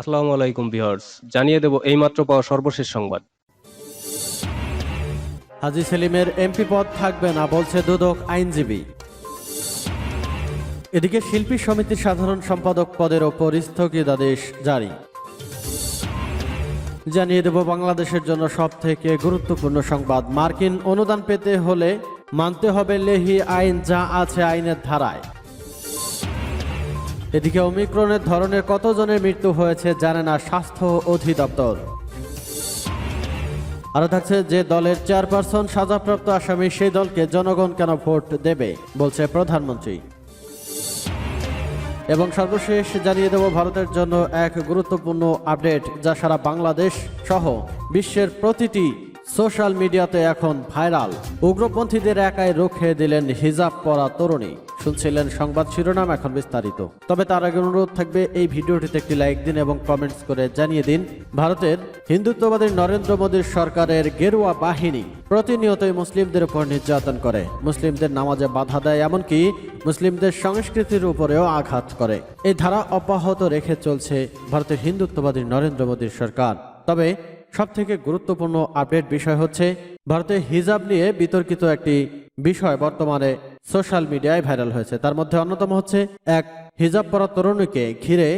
আসসালামু আলাইকুম ভিউয়ার্স, জানিয়ে দেব এইমাত্র পাওয়া সর্বশেষ সংবাদ। হাজি সেলিমের এমপি পদ থাকবে না বলছে দুদক আইনজীবী। এদিকে শিল্পী সমিতির সাধারণ সম্পাদক পদের ওপর স্থগিতাদেশ জারি। জানিয়ে দেব বাংলাদেশের জন্য সব থেকে গুরুত্বপূর্ণ সংবাদ। মার্কিন অনুদান পেতে হলে মানতে হবে লেহি আইন, যা আছে আইনের ধারায়। এদিকে অমিক্রণের ধরনের কতজনের মৃত্যু হয়েছে জানে না স্বাস্থ্য অধিদপ্তর। আরও থাকছে যে দলের চেয়ারপারসন সাজাপ্রাপ্ত আসামি, সেই দলকে জনগণ কেন ভোট দেবে বলছে প্রধানমন্ত্রী। এবং সর্বশেষ জানিয়ে দেব, ভারতের জন্য এক গুরুত্বপূর্ণ আপডেট যা সারা বাংলাদেশ সহ বিশ্বের প্রতিটি সোশ্যাল মিডিয়াতে এখন ভাইরাল। উগ্রপন্থীদের একাই রুখে দিলেন হিজাব পরা তরুণী। শুনছিলেন সংবাদ শিরোনাম এখন বিস্তারিত। তবে তার আগে অনুরোধ থাকবে, এই ভিডিওটিতে একটি লাইক দিন এবং কমেন্টস করে জানিয়ে দিন, ভারতের হিন্দুত্ববাদী নরেন্দ্র মোদীর সরকারের গেরুয়া বাহিনী প্রতিনিয়তই মুসলিমদের উপর নির্যাতন করে। মুসলিমদের নামাজে বাধা দেয় এমনকি মুসলিমদের সংস্কৃতির উপরেও আঘাত করে। এই ধারা অব্যাহত রেখে চলছে ভারতের হিন্দুত্ববাদী নরেন্দ্র মোদীর সরকার। তবে সব থেকে গুরুত্বপূর্ণ আপডেট বিষয় হচ্ছে, ভারতে হিজাব নিয়ে বিতর্কিত একটি বিষয় বর্তমানে সোশ্যাল মিডিয়ায় ভাইরাল হয়েছে। তার মধ্যে অন্যতম হচ্ছে, এক হিজাব পরা তরুণীকে ঘিরে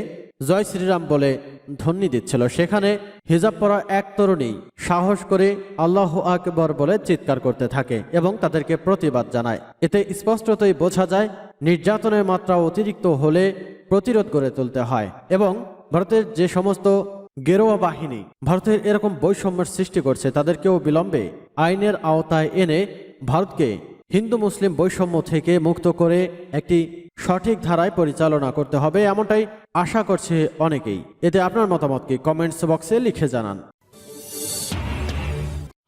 জয় শ্রীরাম বলে ধ্বনি দিচ্ছিল। সেখানে হিজাব পরা এক তরুণী সাহস করে আল্লাহ আকবর বলে চিৎকার করতে থাকে এবং তাদেরকে প্রতিবাদ জানায়। এতে স্পষ্টতই বোঝা যায়, নির্যাতনের মাত্রা অতিরিক্ত হলে প্রতিরোধ করে তুলতে হয় এবং ভারতের যে সমস্ত গেরোয়া বাহিনী। ভারতের এরকম বৈষম্যের সৃষ্টি করছে তাদেরকেও বিলম্বে আইনের আওতায় এনে ভারতকে হিন্দু মুসলিম বৈষম্য থেকে মুক্ত করে একটি সঠিক ধারায় পরিচালনা করতে হবে, এমনটাই আশা করছে অনেকেই। এতে আপনার মতামত কি? কমেন্টস বক্সে লিখে জানান।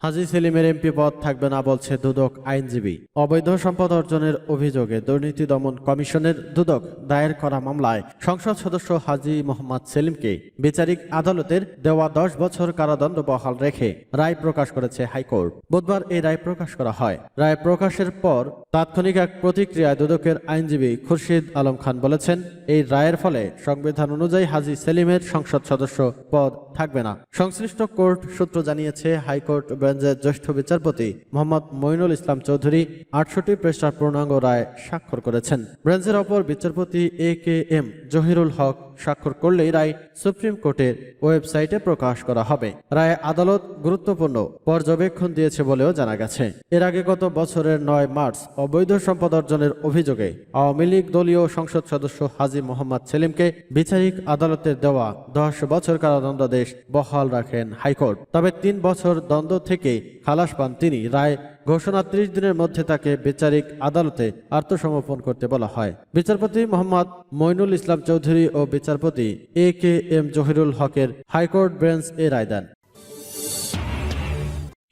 হাজি সেলিমের এমপি পদ থাকবে না বলছে দুদক আইনজীবী। অবৈধ সম্পদ অর্জনের অভিযোগে দুর্নীতি দমন কমিশনের দুদক দায়ের করা মামলায় সংসদ সদস্য হাজি মোহাম্মদ সেলিমকে বিচারিক আদালতের দেওয়া দশ বছর কারাদণ্ড বহাল রেখে রায় প্রকাশ করেছে হাইকোর্ট। বুধবার এই রায় প্রকাশ করা হয়। রায় প্রকাশের পর তাৎক্ষণিক এক প্রতিক্রিয়ায় দুদকের আইনজীবী খুরশিদ আলম খান বলেছেন, এই রায়ের ফলে সংবিধান অনুযায়ী হাজি সেলিমের সংসদ সদস্য পদ থাকবে না। সংশ্লিষ্ট কোর্ট সূত্র জানিয়েছে, হাইকোর্ট বেঞ্চের জ্যেষ্ঠ বিচারপতি মোহাম্মদ মইনুল ইসলাম চৌধুরী আটষট্টি পৃষ্ঠার পূর্ণাঙ্গ রায় স্বাক্ষর করেছেন। বেঞ্চের অপর বিচারপতি এ কে এম জহিরুল হক স্বাক্ষর করলেই রায় সুপ্রিম কোর্টের ওয়েবসাইটে প্রকাশ করা হবে। রায়ে আদালত গুরুত্বপূর্ণ পর্যবেক্ষণ দিয়েছে বলেও জানা গেছে। এর আগে গত বছরের নয় মার্চ অবৈধ সম্পদ অর্জনের অভিযোগে আওয়ামী লীগ দলীয় সংসদ সদস্য হাজি মোহাম্মদ সেলিমকে বিচারিক আদালতের দেওয়া দশ বছর কারাদণ্ডাদেশ বহাল রাখেন হাইকোর্ট। তবে তিন বছর দ্বন্দ্ব থেকে খালাস পান তিনি। রায় ঘোষণা ত্রিশ দিনের মধ্যে তাকে বিচারিক আদালতে আত্মসমর্পণ করতে বলা হয়। বিচারপতি মোহাম্মদ মইনুল ইসলাম চৌধুরী ও বিচারপতি এ কে এম জহিরুল হকের হাইকোর্ট বেঞ্চ এ রায় দেন।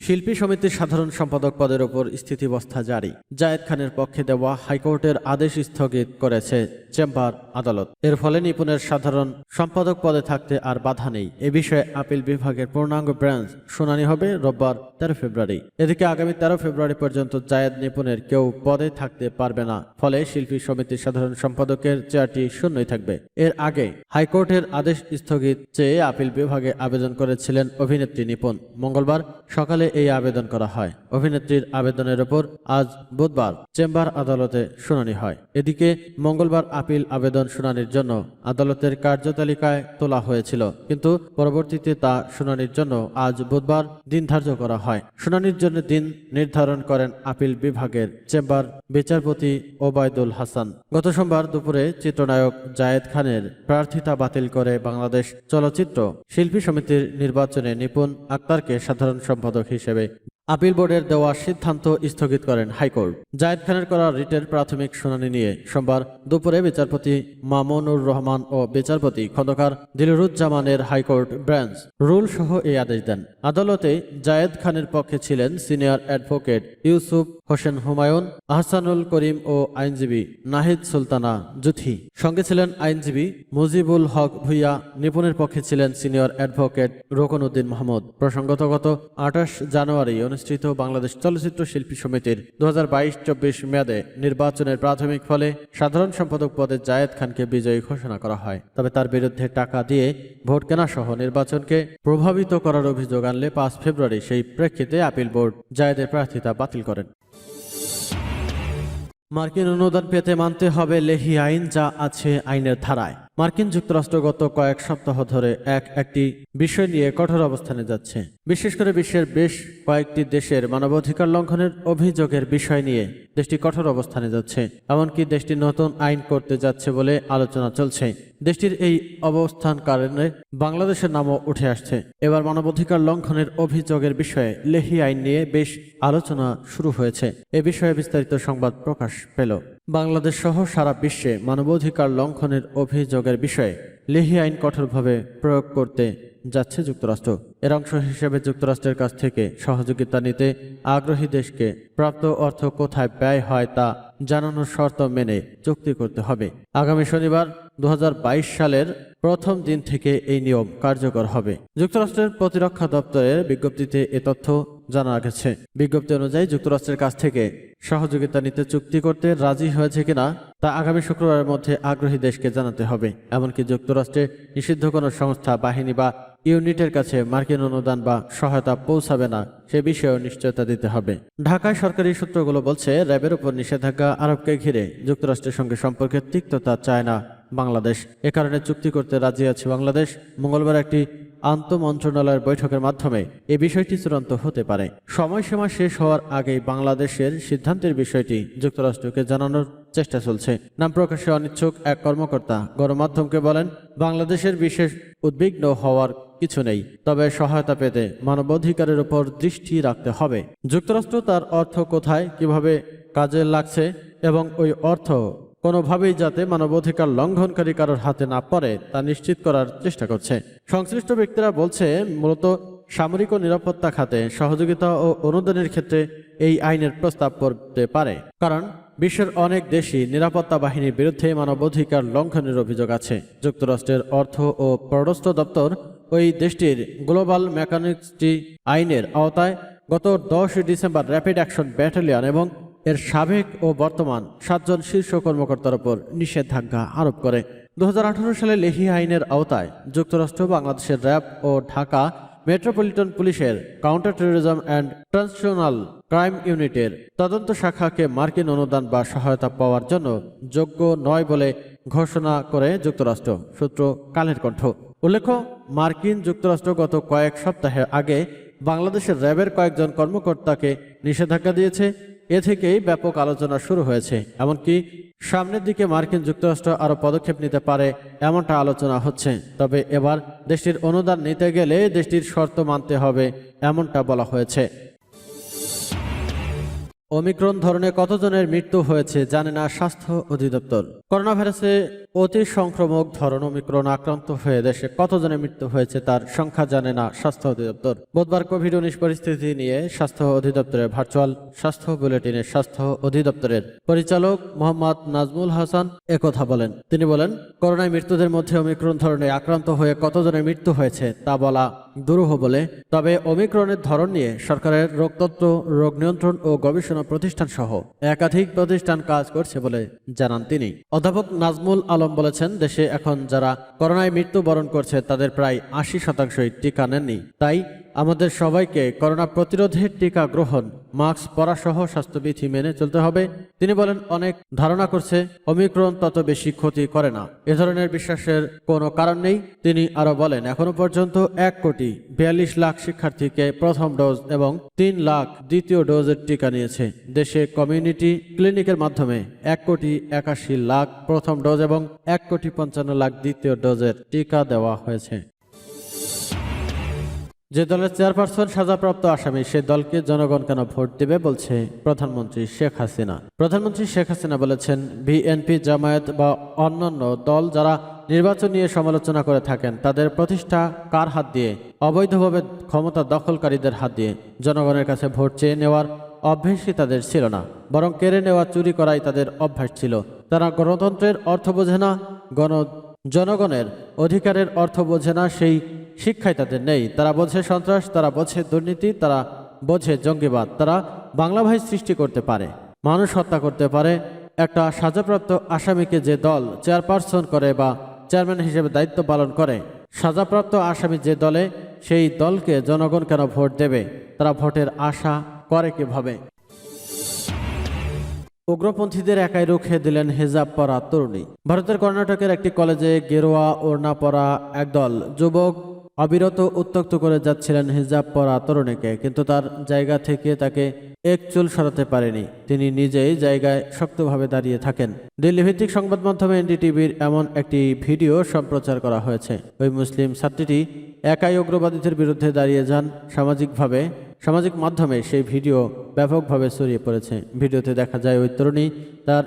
শিল্পী সমিতির সাধারণ সম্পাদক পদের ওপর স্থিতিবস্থা জারি। জায়েদ খানের পক্ষে দেওয়া হাইকোর্টের আদেশ স্থগিত করেছে চেম্বার আদালত। এর ফলে নিপুণের সাধারণ সম্পাদক পদে থাকতে আর বাধা নেই। এ বিষয়ে আপিল বিভাগের পূর্ণাঙ্গ ব্রাঞ্চ শুনানি হবে রোববার তেরো ফেব্রুয়ারি। এদিকে আগামী তেরো ফেব্রুয়ারি পর্যন্ত জায়েদ নিপুণের কেউ পদে থাকতে পারবে না। ফলে শিল্পী সমিতির সাধারণ সম্পাদকের চেয়ারটি শূন্যই থাকবে। এর আগে হাইকোর্টের আদেশ স্থগিত চেয়ে আপিল বিভাগে আবেদন করেছিলেন অভিনেত্রী নিপুণ। মঙ্গলবার সকালে এই আবেদন করা হয়। অভিনেত্রীর আবেদনের ওপর আজ বুধবার চেম্বার আদালতে শুনানি হয়। এদিকে মঙ্গলবার আপিল আবেদন শুনানির জন্য আদালতের কার্যতালিকায় তোলা হয়েছিল, কিন্তু পরবর্তীতে তা শুনানির জন্য আজ বুধবার দিন ধার্য করা হয়। শুনানির জন্য দিন নির্ধারণ করেন আপিল বিভাগের চেম্বার বিচারপতি ওবায়দুল হাসান। গত সোমবার দুপুরে চিত্রনায়ক জায়েদ খানের প্রার্থিতা বাতিল করে বাংলাদেশ চলচ্চিত্র শিল্পী সমিতির নির্বাচনে নিপুণ আক্তারকে সাধারণ সম্পাদক হিসেবে شبه আপিল বোর্ডের দেওয়া সিদ্ধান্ত স্থগিত করেন হাইকোর্ট। জায়েদ খানের করা রিটের প্রাথমিক শুনানি নিয়ে সোমবার দুপুরে বিচারপতি মামুনুর রহমান ও বিচারপতি খন্দকার দিলরুজ্জামানের হাইকোর্ট ব্রাঞ্চ। রুল সহ এই আদেশ দেন। আদালতে জায়েদ খানের পক্ষে ছিলেন সিনিয়র অ্যাডভোকেট ইউসুফ হোসেন হুমায়ুন, আহসানুল করিম ও আইনজীবী নাহিদ সুলতানা জুথি। সঙ্গে ছিলেন আইনজীবী মুজিবুল হক ভুইয়া, নিপুণের পক্ষে ছিলেন সিনিয়র অ্যাডভোকেট রোকন উদ্দিন মাহমুদ। প্রসঙ্গত গত আঠাশ জানুয়ারি অনুষ্ঠিত বাংলাদেশ চলচ্চিত্র শিল্পী সমিতির দু হাজার বাইশ চব্বিশ মেয়াদে নির্বাচনের প্রাথমিক ফলে সাধারণ সম্পাদক পদে জায়েদ খানকে বিজয়ী ঘোষণা করা হয়। তবে তার বিরুদ্ধে টাকা দিয়ে ভোট কেনা সহ নির্বাচনকে প্রভাবিত করার অভিযোগ আনলে পাঁচ ফেব্রুয়ারি সেই প্রেক্ষিতে আপিল বোর্ড জায়েদের প্রার্থিতা বাতিল করেন। মার্কিন অনুদান পেতে মানতে হবে লেহি আইন যা আছে আইনের ধারায়। মার্কিন যুক্তরাষ্ট্র গত কয়েক সপ্তাহ ধরে এক, একটি বিষয় নিয়ে কঠোর অবস্থানে যাচ্ছে। বিশেষ করে বিশ্বের বেশ কয়েকটি দেশের মানবাধিকার লঙ্ঘনের অভিযোগের বিষয় নিয়ে দেশটি কঠোর অবস্থানে যাচ্ছে, এমনকি দেশটি নতুন আইন করতে যাচ্ছে বলে আলোচনা চলছে। দেশটির এই অবস্থান কারণে বাংলাদেশের নামও উঠে আসছে। এবার মানবাধিকার লঙ্ঘনের অভিযোগের বিষয়ে লেহি আইন নিয়ে বেশ আলোচনা শুরু হয়েছে। এ বিষয়ে বিস্তারিত সংবাদ প্রকাশ পেল। বাংলাদেশ সহ সারা বিশ্বে মানবাধিকার লঙ্ঘনের অভিযোগের বিষয়ে লেহি আইন কঠোরভাবে প্রয়োগ করতে যাচ্ছে যুক্তরাষ্ট্র। এর অংশ হিসেবে যুক্তরাষ্ট্রের কাছ থেকে সহযোগিতা নিতে আগ্রহী দেশকে প্রাপ্ত অর্থ কোথায় ব্যয় হয় তা জানানোর শর্ত মেনে চুক্তি করতে হবে। আগামী শনিবার দু হাজার বাইশ সালের প্রথম দিন থেকে এই নিয়ম কার্যকর হবে। যুক্তরাষ্ট্রের প্রতিরক্ষা দপ্তরের বিজ্ঞপ্তিতে এ তথ্য জানা গেছে। বিজ্ঞপ্তি অনুযায়ী যুক্তরাষ্ট্রের কাছ থেকে সহযোগিতা নিতে চুক্তি করতে রাজি হয়েছে কিনা তা আগামী শুক্রবারের মধ্যে আগ্রহী দেশকে জানাতে হবে। এমনকি যুক্তরাষ্ট্রে নিষিদ্ধ কোনো সংস্থা, বাহিনী বা ইউনিটের কাছে মার্কিন অনুদান বা সহায়তা পৌঁছাবে না, সে বিষয়েও নিশ্চয়তা দিতে হবে। ঢাকায় সরকারি সূত্রগুলো বলছে, র্যাবের উপর নিষেধাজ্ঞা আরবকে ঘিরে যুক্তরাষ্ট্রের সঙ্গে সম্পর্কের তিক্ততা চায় না বাংলাদেশ। এ কারণে চুক্তি করতে রাজি আছে বাংলাদেশ। মঙ্গলবার একটি আন্তঃ মন্ত্রণালয়ের বৈঠকের মাধ্যমে এ বিষয়টি চূড়ান্ত হতে পারে। সময়সীমা শেষ হওয়ার আগেই বাংলাদেশের সিদ্ধান্তের বিষয়টি যুক্তরাষ্ট্রকে জানানোর চেষ্টা চলছে। নাম প্রকাশে অনিচ্ছুক এক কর্মকর্তা গণমাধ্যমকে বলেন, বাংলাদেশের বিশেষ উদ্বিগ্ন হওয়ার কিছু নেই, তবে সহায়তা পেতে মানবাধিকারের উপর দৃষ্টি রাখতে হবে। যুক্তরাষ্ট্র তার অর্থ কোথায়, কীভাবে কাজে লাগছে এবং ওই অর্থ কোনোভাবেই যাতে মানবাধিকার লঙ্ঘনকারী কারোর হাতে না পড়ে, তা নিশ্চিত করার চেষ্টা করছে। সংশ্লিষ্ট ব্যক্তিরা বলছে, মূলত সামরিক ও নিরাপত্তা খাতে সহযোগিতা ও অনুদানের ক্ষেত্রে এই আইনের প্রস্তাব করতে পারে। কারণ, বিশ্বের অনেক দেশই নিরাপত্তা বাহিনীর বিরুদ্ধে মানবাধিকার লঙ্ঘনের অভিযোগ আছে। যুক্তরাষ্ট্রের অর্থ ও পররাষ্ট্র দপ্তর ওই দেশটির গ্লোবাল মেকানিক্সটি আইনের আওতায় গত দশ ডিসেম্বর র্যাপিড অ্যাকশন ব্যাটালিয়ন এবং এর সাবেক ও বর্তমান সাতজন শীর্ষ কর্মকর্তার উপর নিষেধাজ্ঞা আরোপ করে। দুহাজার আঠারো সালে লেহি আইনের আওতায় যুক্তরাষ্ট্র, বাংলাদেশের র্যাব ও ঢাকা মেট্রোপলিটন পুলিশের counter terrorism and transnational crime ইউনিটের তদন্ত শাখাকে মার্কিন অনুদান বা সহায়তা পাওয়ার জন্য যোগ্য নয় বলে ঘোষণা করে যুক্তরাষ্ট্র, সূত্র কালের কণ্ঠ। উল্লেখ্য, মার্কিন যুক্তরাষ্ট্র গত কয়েক সপ্তাহের আগে বাংলাদেশের র্যাবের কয়েকজন কর্মকর্তাকে নিষেধাজ্ঞা দিয়েছে। এ থেকেই ব্যাপক আলোচনা শুরু হয়েছে, এমনকি সামনের দিকে মার্কিন যুক্তরাষ্ট্র আরও পদক্ষেপ নিতে পারে এমনটা আলোচনা হচ্ছে। তবে এবার দেশটির অনুদান নিতে গেলে দেশটির শর্ত মানতে হবে, এমনটা বলা হয়েছে। ওমিক্রন ধরনে কতজনের মৃত্যু হয়েছে জানে না স্বাস্থ্য অধিদপ্তর। করোনা ভাইরাসে অতি সংক্রমক ধরন ওমিক্রন আক্রান্ত হয়ে দেশে কতজনের মৃত্যু হয়েছে তার সংখ্যা জানে না স্বাস্থ্য অধিদপ্তর। বুধবার কোভিড উনিশ পরিস্থিতি নিয়ে স্বাস্থ্য অধিদপ্তরের ভার্চুয়াল স্বাস্থ্য বুলেটিনে স্বাস্থ্য অধিদপ্তরের পরিচালক মোহাম্মদ নাজমুল হাসান একথা বলেন। তিনি বলেন, করোনায় মৃত্যুদের মধ্যে ওমিক্রন ধরনে আক্রান্ত হয়ে কতজনের মৃত্যু হয়েছে তা বলা দুরূহ বলে, তবে ওমিক্রনের ধরন নিয়ে সরকারের রোগতত্ত্ব রোগ নিয়ন্ত্রণ ও গবেষণা প্রতিষ্ঠান সহ একাধিক প্রতিষ্ঠান কাজ করছে বলে জানান তিনি। অধ্যাপক নাজমুল আলম বলেছেন, দেশে এখন যারা করোনায় মৃত্যুবরণ করছে, তাদের প্রায় আশি শতাংশই টিকা নেননি। তাই আমাদের সবাইকে করোনা প্রতিরোধের টিকা গ্রহণ মাস্ক পরা সহ স্বাস্থ্যবিধি মেনে চলতে হবে। তিনি বলেন, অনেক ধারণা করছে অমিক্রণ তত বেশি ক্ষতি করে না। এ ধরনের বিশ্বাসের কোনো কারণ নেই। তিনি আরও বলেন এখনও পর্যন্ত এক কোটি বিয়াল্লিশ লাখ শিক্ষার্থীকে প্রথম ডোজ এবং তিন লাখ দ্বিতীয় ডোজের টিকা নিয়েছে। দেশে কমিউনিটি ক্লিনিকের মাধ্যমে এক কোটি একাশি লাখ প্রথম ডোজ এবং এক কোটি পঞ্চান্ন লাখ দ্বিতীয় ডোজের টিকা দেওয়া হয়েছে। যে দলের চেয়ারপারসন সাজাপ্রাপ্ত আসামি, সে দলকে জনগণ কেন ভোট দেবে বলছে প্রধানমন্ত্রী শেখ হাসিনা। প্রধানমন্ত্রী শেখ হাসিনা বলেছেন, বিএনপি, জামায়াত বা অন্যান্য দল যারা নির্বাচন নিয়ে সমালোচনা করে থাকেন, তাদের প্রতিষ্ঠা কার হাত দিয়ে? অবৈধভাবে ক্ষমতা দখলকারীদের হাত দিয়ে। জনগণের কাছে ভোট চেয়ে নেওয়ার অভ্যেসই তাদের ছিল না, বরং কেড়ে নেওয়া, চুরি করাই তাদের অভ্যাস ছিল। তারা গণতন্ত্রের অর্থ বোঝে না, গণ জনগণের অধিকারের অর্থ বোঝে না, সেই শিক্ষাই তাদের নেই। তারা বোঝে সন্ত্রাস, তারা বোঝে দুর্নীতি, তারা বোঝে জঙ্গিবাদ। তারা বাংলা ভাই সৃষ্টি করতে পারে, মানুষ হত্যা করতে পারে। একটা সাজাপ্রাপ্ত আসামিকে যে দল চেয়ারপারসন করে বা চেয়ারম্যান হিসেবে দায়িত্ব পালন করে, সাজাপ্রাপ্ত আসামি যে দলে, সেই দলকে জনগণ কেন ভোট দেবে? তারা ভোটের আশা করে কীভাবে? উগ্রপন্থীদের একাই রুখে দিলেন হেজাব পরা তরুণী। ভারতের কর্ণাটকের একটি কলেজে গেরুয়া ওড়না পরা একদল যুবক অবিরত উত্তক্ত করে যাচ্ছিলেন হিজাব পরা তরুণীকে, কিন্তু তার জায়গা থেকে তাকে এক চুল সরাতে পারেনি। তিনি নিজেই জায়গায় শক্তভাবে দাঁড়িয়ে থাকেন। দিল্লি ভিত্তিক সংবাদ মাধ্যমে এনডিটিভির এমন একটি ভিডিও সম্প্রচার করা হয়েছে। ওই মুসলিম ছাত্রীটি একাই উগ্রবাদীদের বিরুদ্ধে দাঁড়িয়ে যান। সামাজিকভাবে, সামাজিক মাধ্যমে সেই ভিডিও ব্যাপকভাবে ছড়িয়ে পড়েছে। ভিডিওতে দেখা যায় ওই তরুণী তার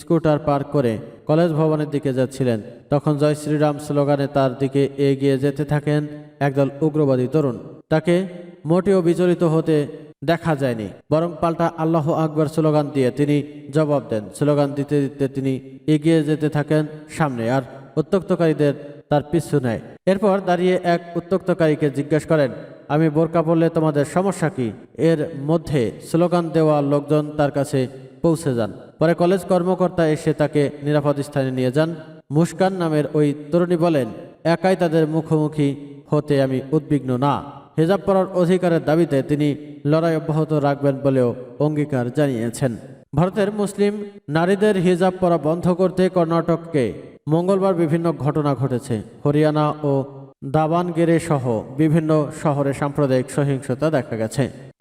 স্কুটার পার করে কলেজ ভবনের দিকে যাচ্ছিলেন। তখন জয় শ্রীরাম স্লোগানে তার দিকে এগিয়ে যেতে থাকেন একদল উগ্রবাদী তরুণ। তাকে মোটেও বিচলিত হতে দেখা যায়নি, বরং পাল্টা আল্লাহ আকবর স্লোগান দিয়ে তিনি জবাব দেন। স্লোগান দিতে দিতে তিনি এগিয়ে যেতে থাকেন সামনে আর উত্তক্তকারীদের তার পিছু নেয়। এরপর দাঁড়িয়ে এক উত্তক্তকারীকে জিজ্ঞেস করেন, আমি বোরকা পরলে তোমাদের সমস্যা কি? এর মধ্যে স্লোগান দেওয়া লোকজন তার কাছে পৌঁছে যান। পরে কলেজ কর্মকর্তা এসে তাকে নিরাপদ স্থানে নিয়ে যান। মুস্কান নামের ওই তরুণী বলেন, একাই তাদের মুখোমুখি হতে আমি উদ্বিগ্ন না। হেজাব পরার অধিকারের দাবিতে তিনি লড়াই অব্যাহত রাখবেন বলেও অঙ্গীকার জানিয়েছেন। ভারতের মুসলিম নারীদের হিজাব পরা বন্ধ করতে কর্ণাটককে মঙ্গলবার বিভিন্ন ঘটনা ঘটেছে। হরিয়ানা ও দাবানগেরে সহ বিভিন্ন শহরে সাম্প্রদায়িক সহিংসতা দেখা গেছে।